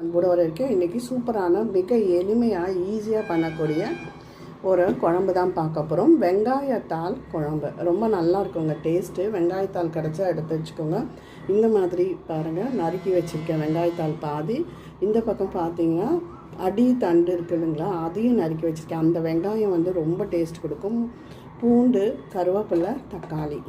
அன்போடு வரைக்கும் இருக்கேன் இன்றைக்கி சூப்பரான மிக எளிமையாக ஈஸியாக பண்ணக்கூடிய ஒரு குழம்பு தான் பார்க்க போகிறோம் வெங்காயத்தால் குழம்பு. ரொம்ப நல்லா இருக்குங்க டேஸ்ட்டு வெங்காயத்தால் கிடச்சா எடுத்து வச்சுக்கோங்க. இந்த மாதிரி பாருங்கள் நறுக்கி வச்சுருக்கேன் வெங்காயத்தால் பாதி. இந்த பக்கம் பார்த்தீங்கன்னா அடி தண்டு இருக்கு இல்லைங்களா அதையும் நறுக்கி வச்சுருக்கேன். அந்த வெங்காயம் வந்து ரொம்ப டேஸ்ட் கொடுக்கும். பூண்டு கருவேப்பிலை தக்காளி.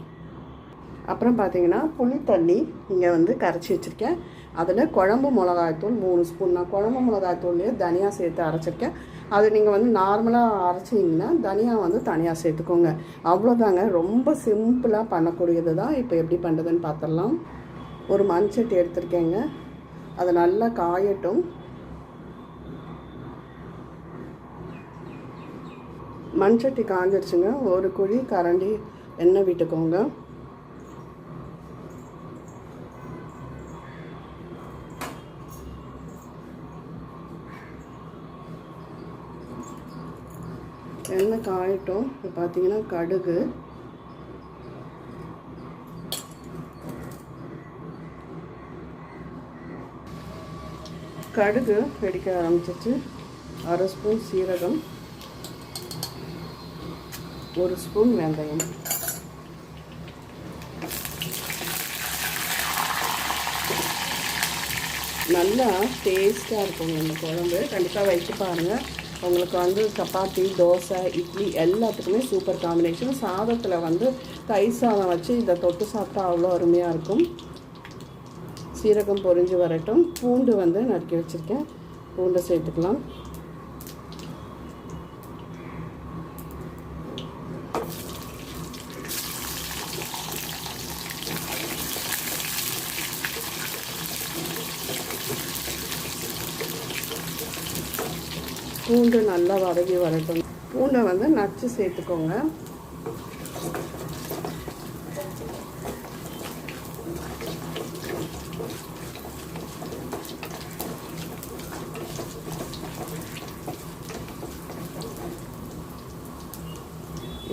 அப்புறம் பார்த்தீங்கன்னா புளி தண்ணி இங்கே வந்து கரைச்சி வச்சுருக்கேன். அதில் குழம்பு மிளகாய்த்தூள் மூணு ஸ்பூன். நான் குழம்பு மிளகாய்த்தூள்லேயே தனியாக சேர்த்து அரைச்சிருக்கேன். அது நீங்கள் வந்து நார்மலாக அரைச்சிங்கன்னா தனியாக வந்து தனியாக சேர்த்துக்கோங்க. அவ்வளோதாங்க. ரொம்ப சிம்பிளாக பண்ணக்கூடியது தான் இப்போ எப்படி பண்ணுறதுன்னு பார்த்துடலாம். ஒரு மண்சட்டி எடுத்திருக்கேங்க. அது நல்லா காயட்டும். மண்சட்டி காஞ்சிருச்சுங்க. ஒரு குழி கரண்டி எண்ணெய் விட்டுக்கோங்க. எண்ணெய் காயட்டும். இப்போ பார்த்தீங்கன்னா கடுகு. கடுகு வெடிக்க ஆரம்பிச்சிச்சு. அரை ஸ்பூன் சீரகம். ஒரு ஸ்பூன் வெந்தயம். நல்லா டேஸ்ட்டாக இருக்கும் இந்த குழம்பு. கண்டிப்பாக வச்சு பாருங்கள் உங்களுக்கு வந்து சப்பாத்தி தோசை இட்லி எல்லாத்துக்குமே சூப்பர் காம்பினேஷன் சாதத்தில் வந்து தயிர் சாதம் வச்சு இதை தொட்டு சாப்பிட்டா அவ்வளோ அருமையாக இருக்கும். சீரகம் பொரிஞ்சு வரட்டும். பூண்டு வந்து நறுக்கி வச்சுருக்கேன். பூண்டை சேர்த்துக்கலாம். பூண்டு நல்லா வதங்கி வரட்டும் பூண்டை வந்து நச்சு சேர்த்துக்கோங்க.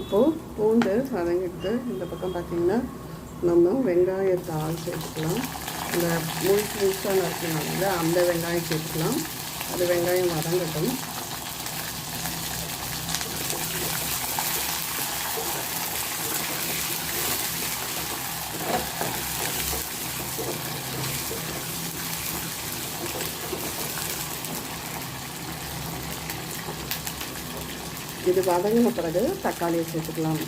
இப்போது பூண்டு வதங்கிட்டு இந்த பக்கம் பார்த்திங்கன்னா நம்ம வெங்காயத்தாள் சேர்த்துக்கலாம். இந்த முழுசு முழுசாக நறுக்கணும்ல அந்த வெங்காயம் சேர்த்துக்கலாம். அது வெங்காயம் வதங்கட்டும். இது வதங்கின பிறகு தக்காளியை சேர்த்துக்கலாம்.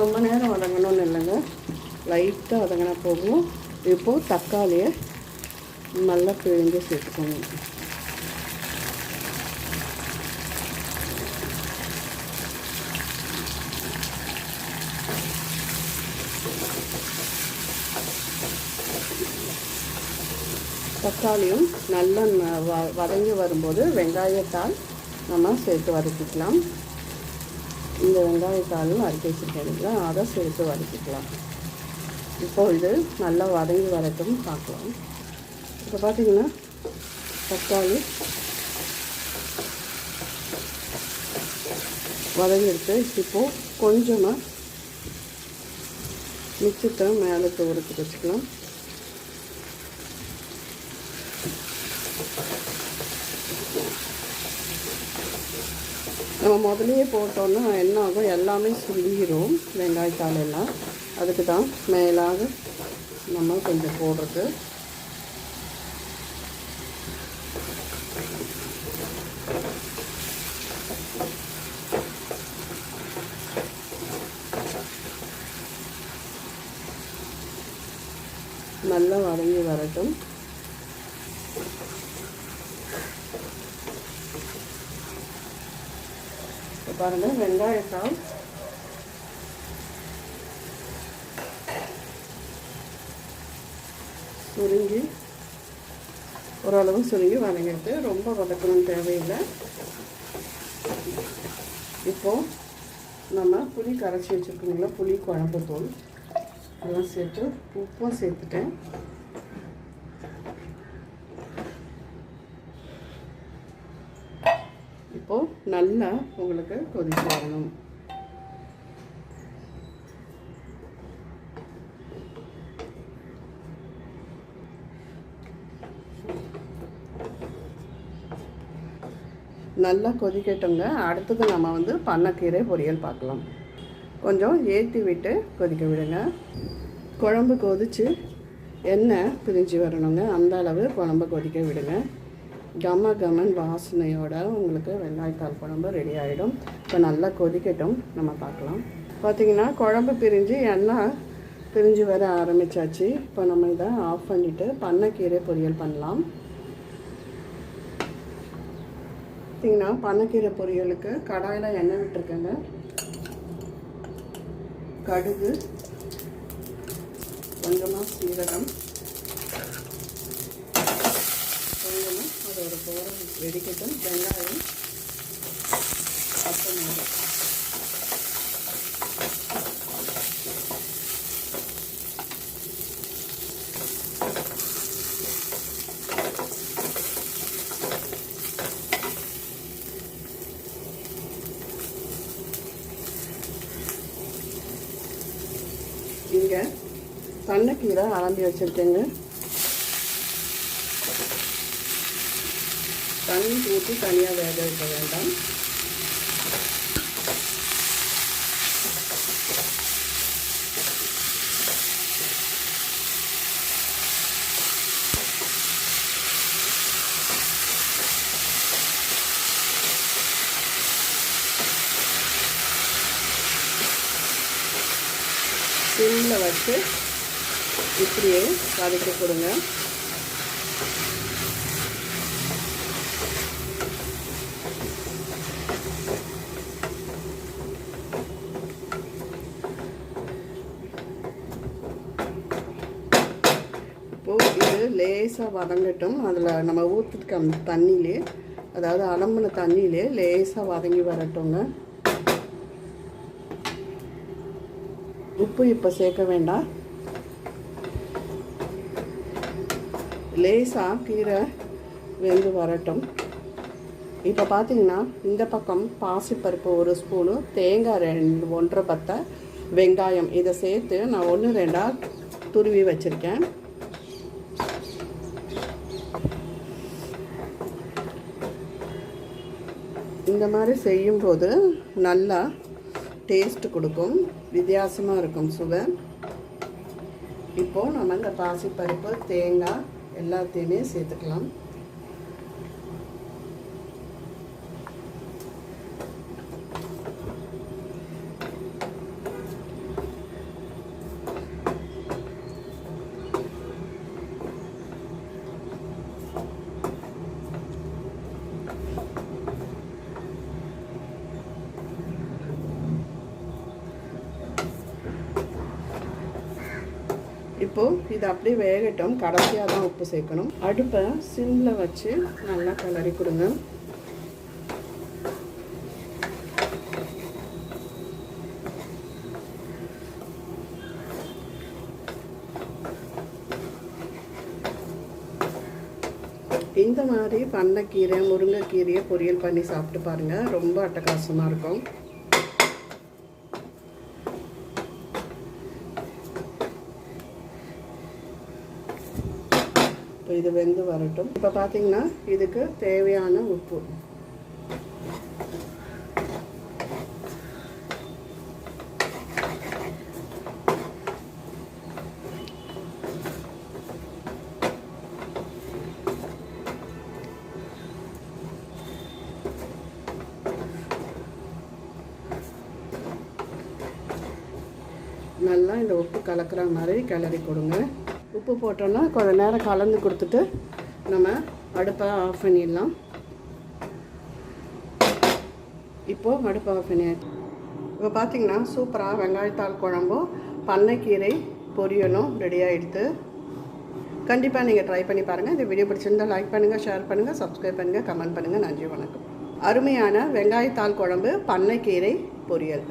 ரொம்ப நேரம் வதங்கணும்னு இல்லைங்க. லைட்டாக வதங்கினா போகும் இப்போது தக்காளியை நல்லா பிழிஞ்சு சேர்த்துக்கோங்க. தக்காளியும் நல்லா வ- வதங்கி வரும்போது வெங்காயத்தால் நம்ம சேர்த்து வதக்கிக்கலாம். இந்த வெங்காயத்தாலும் அரைச்சி வச்சுருக்கேன். அதை சேர்த்து வதக்கிக்கலாம். இப்போ இது நல்லா வதங்கி வரட்டும் பார்க்கலாம். இப்போ பார்த்தீங்கன்னா தக்காளி வதங்கிடுத்து இப்போது கொஞ்சமாக மிச்சத்தை மேலே தூரத்துக்கு வச்சுக்கலாம். நம்ம முதலையே போட்டோன்னா என்ன ஆகும் எல்லாமே சுருங்கிடும் வெங்காயத்தாள் எல்லாம் அதுக்கு தான் மேலாக நம்ம கொஞ்சம் போடுறது. நல்லா வதங்கி வரட்டும். பாருங்கள் வெங்காயத்தால் சுருங்கி ஓரளவு சுருங்கி வதங்கிட்டு ரொம்ப வதக்கணும் தேவையில்லை. இப்போது நம்ம புளி கரைச்சி வச்சுருக்கோங்களா புளி குழம்பு தூள் அதெல்லாம் சேர்த்து உப்பும் சேர்த்துட்டேன். இப்போது நல்லா உங்களுக்கு கொதிக்க வரணும். நல்லா கொதிக்கட்டுங்க. அடுத்தது நம்ம வந்து பண்ணக்கீரை பொரியல் பார்க்கலாம். கொஞ்சம் ஏற்றி விட்டு கொதிக்க விடுங்க. குழம்பு கொதித்து எண்ணெய் பிரிஞ்சு வரணுங்க. அந்த அளவு குழம்பு கொதிக்க விடுங்க. கம கமன் வாசனையோட உங்களுக்கு வெங்காயத்தாள் குழம்பு ரெடி ஆகிடும் இப்போ நல்லா கொதிக்கட்டும். நம்ம பார்க்கலாம். பார்த்தீங்கன்னா குழம்பு பிரிஞ்சு எண்ணெய் பிரிஞ்சு வர ஆரம்பிச்சாச்சு. இப்போ நம்ம இதை ஆஃப் பண்ணிவிட்டு பண்ணக்கீரை பொரியல் பண்ணலாம். பார்த்திங்கன்னா பண்ணக்கீரை பொரியலுக்கு கடாயில் எண்ணெய் விட்டுருக்கேங்க. கடுகு கொஞ்சமாக சீரகம் ஒரு போர் வெடிக்கட்டும் வெங்காயம் பச்சை மிளகாய். இங்கே பண்ணக்கீரை அலம்பி வச்சுருக்கேங்க. தண்ணி ஊற்றி தனியாக வேக வைக்க வேண்டாம். சிம்மில் வச்சு இப்படியே வதக்கி கொடுங்க இப்போது இது லேசாக வதங்கட்டும். அதில் நம்ம ஊற்றுக்க அந்த தண்ணியிலே அதாவது அலம்புன தண்ணியிலே லேசாக வதங்கி வரட்டுங்க. உப்பு இப்போ சேர்க்க வேண்டாம். லேசாக கீரை வெந்து வரட்டும். இப்போ பார்த்தீங்கன்னா இந்த பக்கம் பாசிப்பருப்பு ஒரு ஸ்பூனு தேங்காய் ரெண்டு ஒன்றரை பத்தை வெங்காயம். இதை சேர்த்து நான் ஒன்று ரெண்டாக துருவி வச்சுருக்கேன். இந்த மாதிரி செய்யும்போது நல்லா டேஸ்ட் கொடுக்கும். வித்தியாசமாக இருக்கும் சுவை. இப்போது நம்ம இந்த பாசிப்பருப்பு தேங்காய் எல்லாத்தையுமே சேர்த்துக்கலாம். இப்போது இது அப்படியே வேகட்டும். கடைசியாக தான் உப்பு சேர்க்கணும். அடுப்பை சிம்மில் வச்சு நல்லா கிளறி கொடுங்க. இந்த மாதிரி பண்ணைக்கீரை முருங்கைக்கீரையை பொரியல் பண்ணி சாப்பிட்டு பாருங்கள் ரொம்ப அட்டகாசமாக இருக்கும். இப்போ இது வெந்து வரட்டும். இப்போ பார்த்தீங்கன்னா இதுக்கு தேவையான உப்பு. நல்லா இந்த உப்பு கலக்கிற மாதிரி கிளறி கொடுங்க. உப்பு போட்டோன்னா கொஞ்ச நேரம் கலந்து கொடுத்துட்டு நம்ம அடுப்பை ஆஃப் பண்ணிடலாம். இப்போது அடுப்பை ஆஃப் பண்ணியாச்சு. இப்போ பார்த்தீங்கன்னா சூப்பராக வெங்காயத்தாள் குழம்பும் பண்ணைக்கீரை பொரியலும் ரெடி ஆகிடுது கண்டிப்பாக நீங்கள் ட்ரை பண்ணி பாருங்கள் இந்த வீடியோ பிடிச்சிருந்தால் லைக் பண்ணுங்கள் ஷேர் பண்ணுங்கள் சப்ஸ்கிரைப் பண்ணுங்கள் கமெண்ட் பண்ணுங்கள் நன்றி வணக்கம். அருமையான வெங்காயத்தாள் குழம்பு பண்ணைக்கீரை பொரியல்.